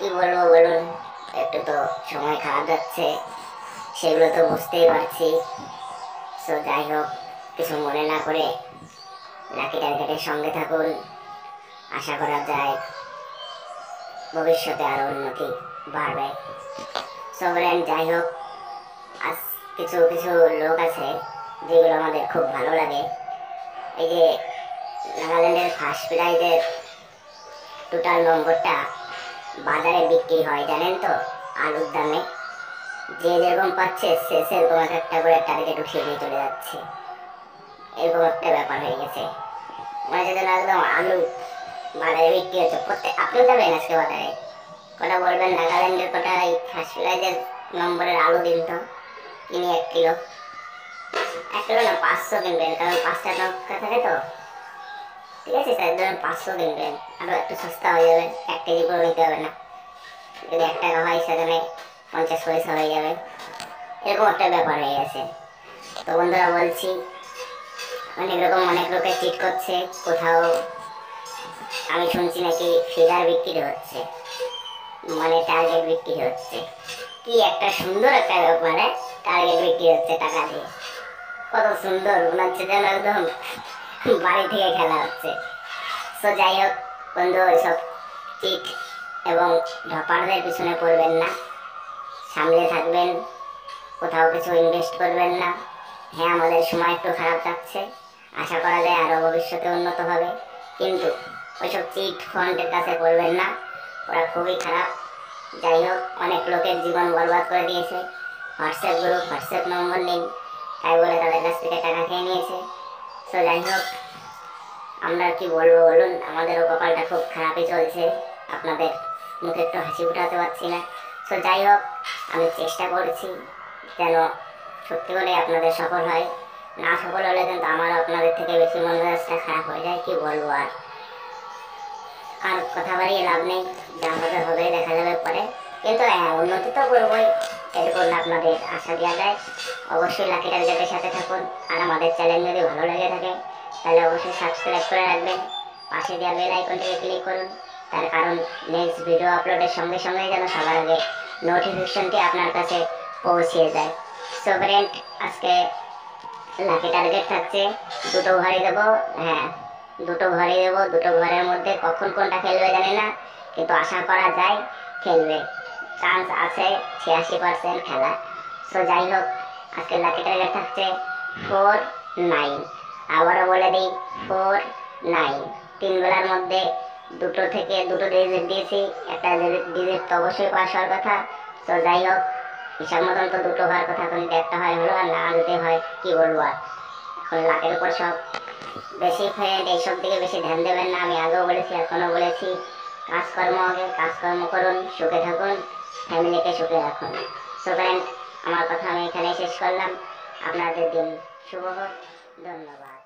বলব বলুন? একটু তো সময় খারাপ যাচ্ছে, সেগুলো তো বুঝতেই পারছি। সো যাই হোক, কিছু মনে না করে লাকি টার্গেটের সঙ্গে থাকুন। আশা করা যায় ভবিষ্যতে আরও উন্নতি বাড়বে। সো ফ্রেন্ড যাই হোক, আজ কিছু কিছু লোক আছে যেগুলো আমাদের খুব ভালো লাগে। এই যে নাগাল্যান্ডের ফার্স্ট প্রাইজের টোটাল নম্বরটা বাজারে বিক্রি হয়, জানেন তো? আলুর দামে। যে যেরকম পাচ্ছে, সে সেরকম এক একটা করে টার্গেট উঠিয়ে নিয়ে চলে যাচ্ছে। এরকম একটা ব্যাপার হয়ে গেছে। মনে হচ্ছে যেন একদম আলু বাজারে বিক্রি হচ্ছে। প্রত্যেক আপনিও যাবেন আজকে বাজারে? কটা বলবেন নাগাল্যান্ডের কটা এই ফার্স্ট নম্বরের আলু দিন তো। কিনি এক কিলো। এক কিলো না, পাঁচশো কিনবেন, কারণ পাঁচটা টাকা থাকে তো। ঠিক আছে স্যার, ধরুন পাঁচশো কিনবেন। আরও একটু সস্তা হয়ে যাবে, এক কেজি করে নিতে হবে না। যদি এক টাকা হয়, সেখানে পঞ্চাশ পয়সা হয়ে যাবে। এরকম একটা ব্যাপার হয়ে গেছে। তো বন্ধুরা বলছি, অনেক রকম অনেক লোকে চিট করছে, কোথাও আমি শুনছি নাকি ফিগার বিক্রি হচ্ছে মানে টার্গেট বিক্রি হচ্ছে। কি একটা সুন্দর একটা ব্যাপারে টার্গেট বিক্রি হচ্ছে টাকা দিয়ে। কত সুন্দর, মনে হচ্ছে যেন একদম বাড়ি থেকে খেলা হচ্ছে। সো যাই হোক, বন্ধু ওইসব চিট এবং ঢপারদের পিছনে পড়বেন না। সামলে থাকবেন, কোথাও কিছু ইনভেস্ট করবেন না। হ্যাঁ আমাদের সময় একটু খারাপ যাচ্ছে। আশা করা যায় আরও ভবিষ্যতে উন্নত হবে। কিন্তু ওইসব চিট ফান্ডের কাছে পড়বেন না। ওরা খুবই খারাপ। যাই হোক, অনেক লোকের জীবন বরবাদ করে দিয়েছে। হোয়াটসঅ্যাপ গ্রুপ হোয়াটসঅ্যাপ নম্বর নেই তাই বলে তাদের কাছ থেকে টাকা খেয়ে নিয়েছে। সো যাই হোক আমরা কি বলব বলুন, আমাদেরও কপালটা খুব খারাপই চলছে। আপনাদের মুখে একটু হাসি ফুটাতে পারছি না। তো যাই হোক আমি চেষ্টা করছি যেন সত্যি করে আপনাদের সফল হয়। না সফল হলে কিন্তু আমার আপনাদের থেকে বেশি মন খারাপ হয়ে যায়, কি বলব আর। আর কথা বাড়িয়ে লাভ নেই, যা হবে হবে, দেখা যাবে পরে। কিন্তু হ্যাঁ উন্নতি তো করবোই। এরকম আপনাদের আশা দেওয়া যায়। অবশ্যই লাকি টার্গেটের সাথে থাকুন আর আমাদের চ্যানেল যদি ভালো লেগে থাকে, তাহলে অবশ্যই সাবস্ক্রাইব করে রাখবেন। পাশে দেওয়া বেল আইকনটিকে ক্লিক করুন। তার কারণ নেক্সট ভিডিও আপলোডের সঙ্গে সঙ্গে যেন সবার আগে নোটিফিকেশনটি আপনার কাছে পৌঁছিয়ে যায়। সো ফ্রেন্ড আজকে লাকি টার্গেট থাকছে। দুটো ঘরে দেবো হ্যাঁ দুটো ঘরে দেবো। দুটো ঘরের মধ্যে কখন কোনটা খেলবে জানি না, কিন্তু আশা করা যায় খেলবে। চান্স আছে ছিয়াশি পার্সেন্ট খেলা। সো যাই হোক আজকে লাকি টার্গেট থাকছে ফোর নাইন আবারও বলে দিই ফোর নাইন তিন বেলার মধ্যে দুটো থেকে দুটো ডিজিট দিয়েছি। একটা ডিজিট তো অবশ্যই পাস হওয়ার কথা। তো যাই হোক হিসাব মতন তো দুটো হওয়ার কথা, এখন একটা হয় হলো আর না যদি হয়, কি বলব আর? এখন লাখের উপর সব বেশি ফ্রেন্ড এইসব দিকে বেশি ধ্যান দেবেন না। আমি আগেও বলেছি, এখনও বলেছি, কাজকর্ম আগে, কাজকর্ম করুন, সুখে থাকুন। ফ্যামিলিকে সুখে রাখুন। সো ফ্রেন্ড আমার কথা আমি এখানেই শেষ করলাম। আপনাদের দিন শুভ হোক। ধন্যবাদ।